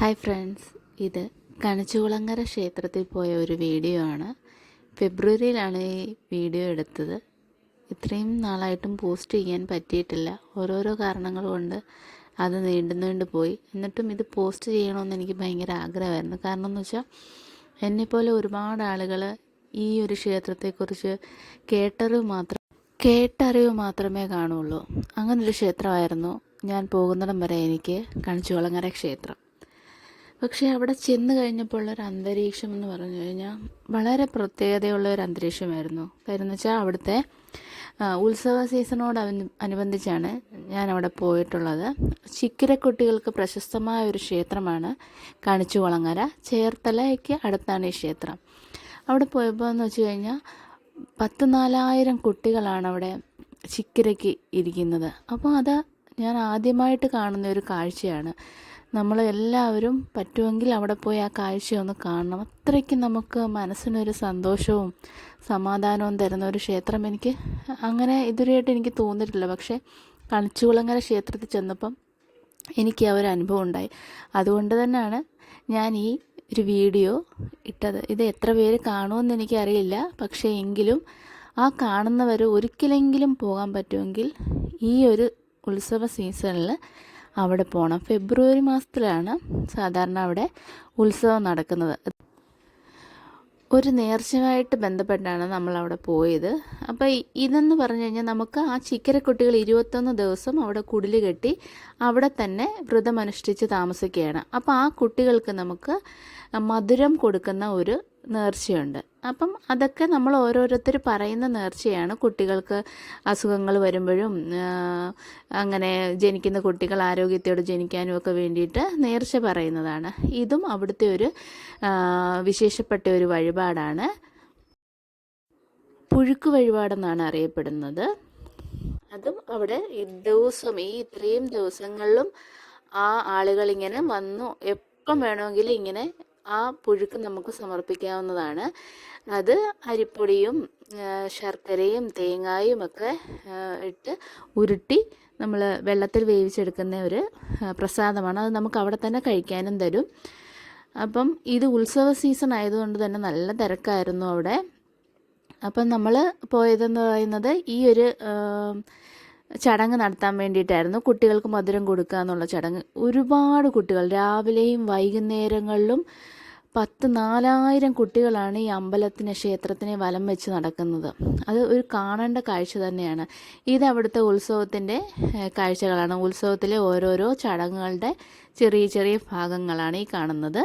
Hi friends. ഇത് കണിച്ചുകുളങ്ങര ക്ഷേത്രത്തിൽ പോയ ഒരു വീഡിയോ ആണ്. ഫെബ്രുവരിയിലാണ് ഈ വീഡിയോ എടുത്തത്. ഇത്രയും നാളായിട്ടും പോസ്റ്റ് ചെയ്യാൻ പറ്റിയിട്ടില്ല. ഓരോരോ കാരണങ്ങൾ കൊണ്ട് അത് നീണ്ടു നീണ്ടു പോയി. എന്നിട്ടും ഇത് പോസ്റ്റ് ചെയ്യണമെന്ന് എനിക്ക് ഭയങ്കര ആഗ്രഹമായിരുന്നു. കാരണം എന്ന് വെച്ചാൽ എന്നെപ്പോലെ ഒരുപാട് ആളുകൾ ഈ ഒരു ക്ഷേത്രത്തെക്കുറിച്ച് കേട്ടറിവ് മാത്രം കേട്ടറിവ് മാത്രമേ കാണുള്ളൂ. അങ്ങനൊരു ക്ഷേത്രമായിരുന്നു ഞാൻ പോകുന്നിടം വരെ എനിക്ക് കണിച്ചുകുളങ്ങര ക്ഷേത്രം. പക്ഷേ അവിടെ ചെന്ന് കഴിഞ്ഞപ്പോൾ ഉള്ളൊരു അന്തരീക്ഷം എന്ന് പറഞ്ഞു കഴിഞ്ഞാൽ വളരെ പ്രത്യേകതയുള്ള ഒരു അന്തരീക്ഷമായിരുന്നു. കാര്യം എന്ന് വെച്ചാൽ അവിടുത്തെ ഉത്സവ സീസണോട് അനു അനുബന്ധിച്ചാണ് ഞാൻ അവിടെ പോയിട്ടുള്ളത്. ചിക്കിരക്കുട്ടികൾക്ക് പ്രശസ്തമായ ഒരു ക്ഷേത്രമാണ് കാണിച്ചു വളങ്ങര ചേർത്തലയ്ക്ക് അടുത്താണ് ഈ ക്ഷേത്രം. അവിടെ പോയപ്പോൾ എന്ന് വെച്ച് കഴിഞ്ഞാൽ പത്ത് നാലായിരം കുട്ടികളാണ് അവിടെ ചിക്കിരയ്ക്ക് ഇരിക്കുന്നത്. അപ്പോൾ അത് ഞാൻ ആദ്യമായിട്ട് കാണുന്ന ഒരു കാഴ്ചയാണ്. നമ്മൾ എല്ലാവരും പറ്റുമെങ്കിൽ അവിടെ പോയി ആ കാഴ്ചയൊന്ന് കാണണം. അത്രയ്ക്ക് നമുക്ക് മനസ്സിനൊരു സന്തോഷവും സമാധാനവും തരുന്ന ഒരു ക്ഷേത്രം എനിക്ക് അങ്ങനെ ഇതുവരെയായിട്ട് എനിക്ക് തോന്നിയിട്ടില്ല. പക്ഷേ കണിച്ചുകുളങ്ങര ക്ഷേത്രത്തിൽ ചെന്നപ്പം എനിക്ക് ആ ഒരു അനുഭവം ഉണ്ടായി. അതുകൊണ്ട് തന്നെയാണ് ഞാൻ ഈ ഒരു വീഡിയോ ഇട്ടത്. ഇത് എത്ര പേര് കാണുമെന്ന് എനിക്കറിയില്ല. പക്ഷേ എങ്കിലും ആ കാണുന്നവർ ഒരിക്കലെങ്കിലും പോകാൻ പറ്റുമെങ്കിൽ ഈ ഒരു ഉത്സവ സീസണിൽ അവിടെ പോകണം ഫെബ്രുവരി മാസത്തിലാണ് സാധാരണ അവിടെ ഉത്സവം നടക്കുന്നത്. ഒരു നേർച്ചയുമായിട്ട് ബന്ധപ്പെട്ടാണ് നമ്മൾ അവിടെ പോയത്. അപ്പോൾ ഇതെന്ന് പറഞ്ഞു കഴിഞ്ഞാൽ നമുക്ക് ആ ചിക്കരക്കുട്ടികൾ ഇരുപത്തൊന്ന് ദിവസം അവിടെ കുടിൽ കെട്ടി അവിടെ തന്നെ വ്രതമനുഷ്ഠിച്ച് താമസിക്കുകയാണ്. അപ്പോൾ ആ കുട്ടികൾക്ക് നമുക്ക് മധുരം കൊടുക്കുന്ന ഒരു നേർച്ചയുണ്ട്. അപ്പം അതൊക്കെ നമ്മൾ ഓരോരുത്തർ പറയുന്ന നേർച്ചയാണ്. കുട്ടികൾക്ക് അസുഖങ്ങൾ വരുമ്പോഴും അങ്ങനെ ജനിക്കുന്ന കുട്ടികൾ ആരോഗ്യത്തോടെ ജനിക്കാനും ഒക്കെ വേണ്ടിയിട്ട് നേർച്ച പറയുന്നതാണ്. ഇതും അവിടുത്തെ ഒരു വിശേഷപ്പെട്ട ഒരു വഴിപാടാണ്. പുഴുക്ക് വഴിപാടെന്നാണ് അറിയപ്പെടുന്നത്. അതും അവിടെ ദിവസം ഈ ഇത്രയും ദിവസങ്ങളിലും ആ ആളുകൾ ഇങ്ങനെ വന്നു. എപ്പം വേണമെങ്കിലും ഇങ്ങനെ ആ പുഴുക്ക് നമുക്ക് സമർപ്പിക്കാവുന്നതാണ്. അത് അരിപ്പൊടിയും ശർക്കരയും തേങ്ങായും ഒക്കെ ഇട്ട് ഉരുട്ടി നമ്മൾ വെള്ളത്തിൽ വേവിച്ചെടുക്കുന്ന ഒരു പ്രസാദമാണ്. അത് നമുക്ക് അവിടെ തന്നെ കഴിക്കാനും തരും. അപ്പം ഇത് ഉത്സവ സീസൺ ആയതുകൊണ്ട് തന്നെ നല്ല തിരക്കായിരുന്നു അവിടെ. അപ്പം നമ്മൾ പോയതെന്ന് പറയുന്നത് ഈ ഒരു ചടങ്ങ് നടത്താൻ വേണ്ടിയിട്ടായിരുന്നു കുട്ടികൾക്ക് മധുരം കൊടുക്കുക എന്നുള്ള ചടങ്ങ്. ഒരുപാട് കുട്ടികൾ രാവിലെയും വൈകുന്നേരങ്ങളിലും പത്ത് നാലായിരം കുട്ടികളാണ് ഈ അമ്പലത്തിനെ ക്ഷേത്രത്തിനെ വലം വെച്ച് നടക്കുന്നത്. അത് ഒരു കാണേണ്ട കാഴ്ച തന്നെയാണ്. ഇത് അവിടുത്തെ ഉത്സവത്തിന്റെ കാഴ്ചകളാണ്. ഉത്സവത്തിലെ ഓരോരോ ചടങ്ങുകളുടെ ചെറിയ ചെറിയ ഭാഗങ്ങളാണ് ഈ കാണുന്നത്.